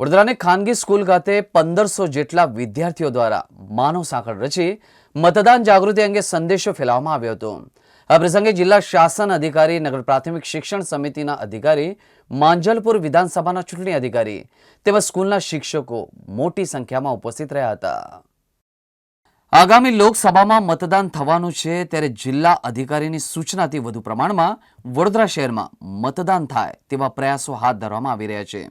વડોદરાની ખાનગી સ્કૂલ ખાતે પંદરસો જેટલા વિદ્યાર્થીઓ દ્વારા માનવ સાંકળ રચી મતદાન જાગૃતિ અંગે સંદેશો ફેલાવવામાં આવ્યો હતો. આ પ્રસંગે જિલ્લા શાસન અધિકારી, નગર પ્રાથમિક શિક્ષણ સમિતિના અધિકારી, માંજલપુર વિધાનસભાના ચૂંટણી અધિકારી તેમજ સ્કૂલના શિક્ષકો મોટી સંખ્યામાં ઉપસ્થિત રહ્યા હતા. આગામી લોકસભામાં મતદાન થવાનું છે ત્યારે જિલ્લા અધિકારીની સૂચનાથી વધુ પ્રમાણમાં વડોદરા શહેરમાં મતદાન થાય તેવા પ્રયાસો હાથ ધરવામાં આવી રહ્યા છે.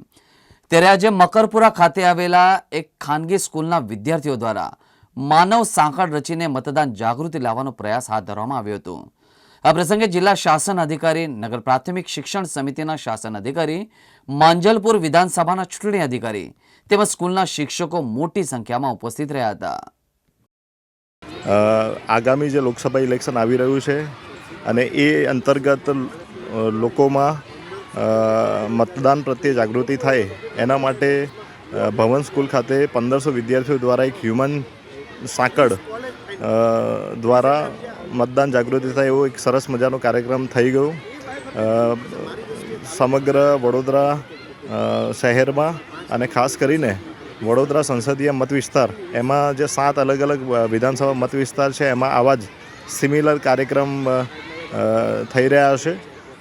ત્યારે આજે મકરપુરા ખાતે આવેલા એક ખાનગી સ્કૂલના વિદ્યાર્થીઓ દ્વારા માનવ સાંકળ રચીને મતદાન જાગૃતિ લાવવાનો પ્રયાસ હાથ ધરવામાં આવ્યો હતો. આ પ્રસંગે જિલ્લા શાસન અધિકારી, નગર પ્રાથમિક શિક્ષણ સમિતિના શાસન અધિકારી, માંજલપુર વિધાનસભાના ચૂંટણી અધિકારી તેમજ સ્કૂલના શિક્ષકો મોટી સંખ્યામાં ઉપસ્થિત રહ્યા હતા. આગામી જે લોકસભા ઇલેક્શન આવી રહ્યું છે અને એ અંતર્ગત લોકોમાં મતદાન પ્રત્યે જાગૃતિ થાય એના માટે ભવન સ્કૂલ ખાતે પંદરસો વિદ્યાર્થીઓ દ્વારા એક હ્યુમન સાંકળ દ્વારા મતદાન જાગૃતિ થાય એવો એક સરસ મજાનો કાર્યક્રમ થઈ ગયો. સમગ્ર વડોદરા શહેરમાં અને ખાસ કરીને વડોદરા સંસદીય મત વિસ્તાર, એમાં જે સાત અલગ અલગ વિધાનસભા મત વિસ્તાર છે, એમાં આવા જ સિમિલર કાર્યક્રમ થઈ રહ્યા છે.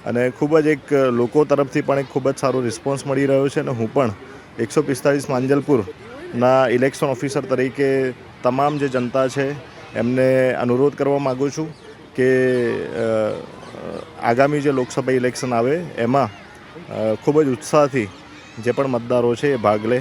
અને ખૂબ જ એક લોકો તરફથી પણ એક ખૂબ જ સારો રિસ્પોન્સ મળી રહ્યો છે અને હું પણ એકસો પિસ્તાળીસ માંજલપુરના ઇલેક્શન ઓફિસર તરીકે તમામ જે જનતા છે એમને અનુરોધ કરવા માગું છું કે આગામી જે લોકસભા ઇલેક્શન આવે એમાં ખૂબ જ ઉત્સાહથી જે પણ મતદારો છે એ ભાગ લે.